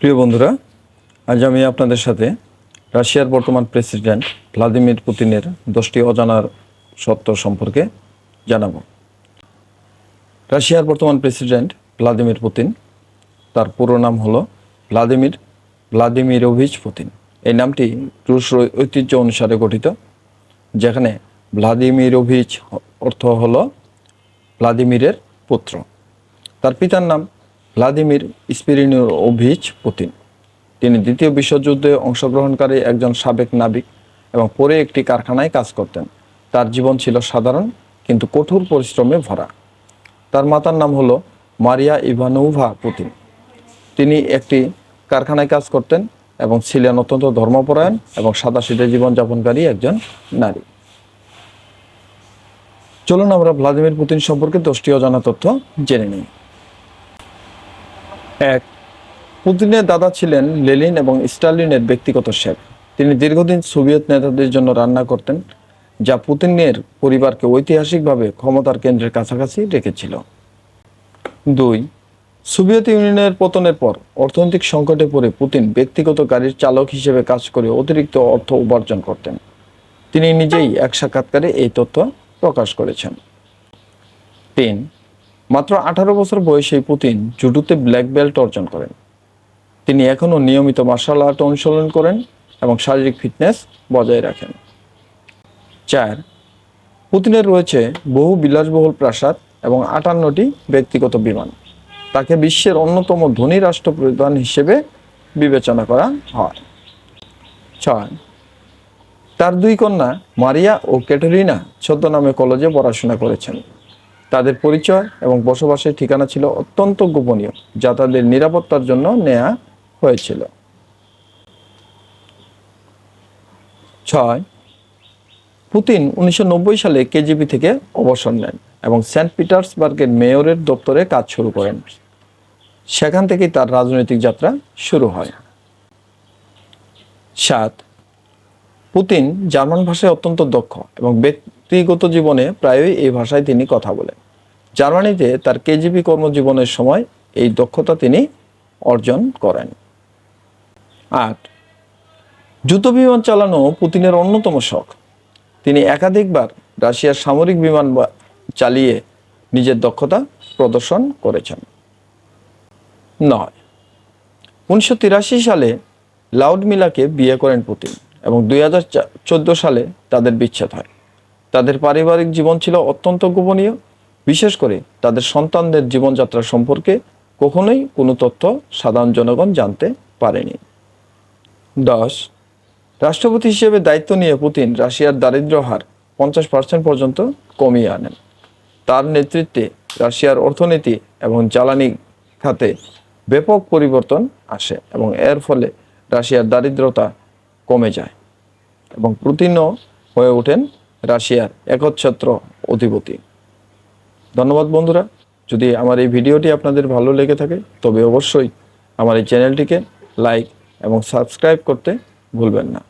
প্রিয় বন্ধুরা, আজ আমি আপনাদের সাথে রাশিয়ার বর্তমান প্রেসিডেন্ট ভ্লাদিমির পুতিনের দশটি অজানার সত্য সম্পর্কে জানাব। রাশিয়ার বর্তমান প্রেসিডেন্ট ভ্লাদিমির পুতিন, তার পুরো নাম হলো ভ্লাদিমির ভ্লাদিমিরোভিচ পুতিন। এই নামটি রুশ ঐতিহ্য অনুসারে গঠিত, যেখানে ভ্লাদিমিরোভিচ অর্থ হলো ভ্লাদিমিরের পুত্র। তার পিতার নাম ভ্লাদিমির স্পিরিনোভিচ পুতিন তিনি দ্বিতীয় বিশ্বযুদ্ধে অংশগ্রহণকারী একজন সাবেক নাবিক এবং পরে একটি কারখানায় কাজ করতেন। তার জীবন ছিল সাধারণ, কিন্তু কঠোর পরিশ্রমে ভরা। তার মাতার নাম হলো মারিয়া ইভানোভা পুতিন। তিনি একটি কারখানায় কাজ করতেন এবং ছিলেন অত্যন্ত ধর্মপরায়ণ এবং সাদাসিধে জীবনযাপনকারী একজন নারী। চলুন আমরা ভ্লাদিমির পুতিন সম্পর্কে দশটি অজানা তথ্য জেনে নিই। এক, পুতিনের দাদা ছিলেন লেলিন এবং স্টালিনের ব্যক্তিগত শেফ। তিনি দীর্ঘদিন সোভিয়েত নেতাদের জন্য রান্না করতেন, যা পুতিনের পরিবারকে ঐতিহাসিকভাবে ক্ষমতার কেন্দ্রের কাছাকাছি রেখেছিল। দুই, সোভিয়েত ইউনিয়নের পতনের পর অর্থনৈতিক সংকটে পড়ে পুতিন ব্যক্তিগত গাড়ির চালক হিসেবে কাজ করে অতিরিক্ত অর্থ উপার্জন করতেন। তিনি নিজেই এক সাক্ষাৎকারে এই তথ্য প্রকাশ করেছেন। তিন মাত্র আঠারো বছর বয়সে পুতিন জুডোতে ব্ল্যাক বেল্ট অর্জন করেন। তিনি এখনও নিয়মিত মার্শাল আর্ট অনুশীলন করেন এবং শারীরিক ফিটনেস বজায় রাখেন। চার, পুতিনের রয়েছে বহু বিলাসবহুল প্রাসাদ এবং আটান্নটি ব্যক্তিগত বিমান। তাকে বিশ্বের অন্যতম ধনী রাষ্ট্রপ্রধান হিসেবে বিবেচনা করা হয়। ছয়, তার দুই কন্যা মারিয়া ও ক্যাটারিনা ছদ্মনামে কলেজে পড়াশোনা করেছেন। তাদের পরিচয় এবং বসবাসের ঠিকানা ছিল অত্যন্ত গোপনীয়, যা তাদের নিরাপত্তার জন্য নেওয়া হয়েছিল। ছয়, পুতিন উনিশশো নব্বই সালে কেজিবি থেকে অবসর নেন এবং সেন্ট পিটার্সবার্গের মেয়রের দপ্তরে কাজ শুরু করেন। সেখান থেকেই তার রাজনৈতিক যাত্রা শুরু হয়। সাত, পুতিন জার্মান ভাষায় অত্যন্ত দক্ষ এবং ব্যক্তিগত জীবনে প্রায়ই এই ভাষায় তিনি কথা বলেন। জার্মানিতে তার কেজিবি কর্মজীবনের সময় এই দক্ষতা তিনি অর্জন করেন। আট যুদ্ধ বিমান চালানো পুতিনের অন্যতম শখ। তিনি একাধিকবার রাশিয়ার সামরিক বিমান চালিয়ে নিজের দক্ষতা প্রদর্শন করেছেন। নয়, উনিশশো সালে লাউডমিলাকে বিয়ে করেন পুতিন এবং দুই হাজার চোদ্দ সালে তাদের বিচ্ছেদ হয়। তাদের পারিবারিক জীবন ছিল অত্যন্ত গোপনীয়। বিশেষ করে তাদের সন্তানদের জীবনযাত্রা সম্পর্কে কখনোই কোনো তথ্য সাধারণ জনগণ জানতে পারেনি। দশ, রাষ্ট্রপতি হিসেবে দায়িত্ব নিয়ে পুতিন রাশিয়ার দারিদ্র্য হার পঞ্চাশ পার্সেন্ট পর্যন্ত কমিয়ে আনেন। তার নেতৃত্বে রাশিয়ার অর্থনীতি এবং জ্বালানি খাতে ব্যাপক পরিবর্তন আসে এবং এর ফলে রাশিয়ার দারিদ্রতা কমে যায় এবং পুতিনও হয়ে ওঠেন রাশিয়ার একচ্ছত্র অধিপতি। ধন্যবাদ বন্ধুরা। যদি আমার এই ভিডিওটি আপনাদের ভালো লেগে থাকে, তবে অবশ্যই আমার এই চ্যানেলটিকে লাইক এবং সাবস্ক্রাইব করতে ভুলবেন না।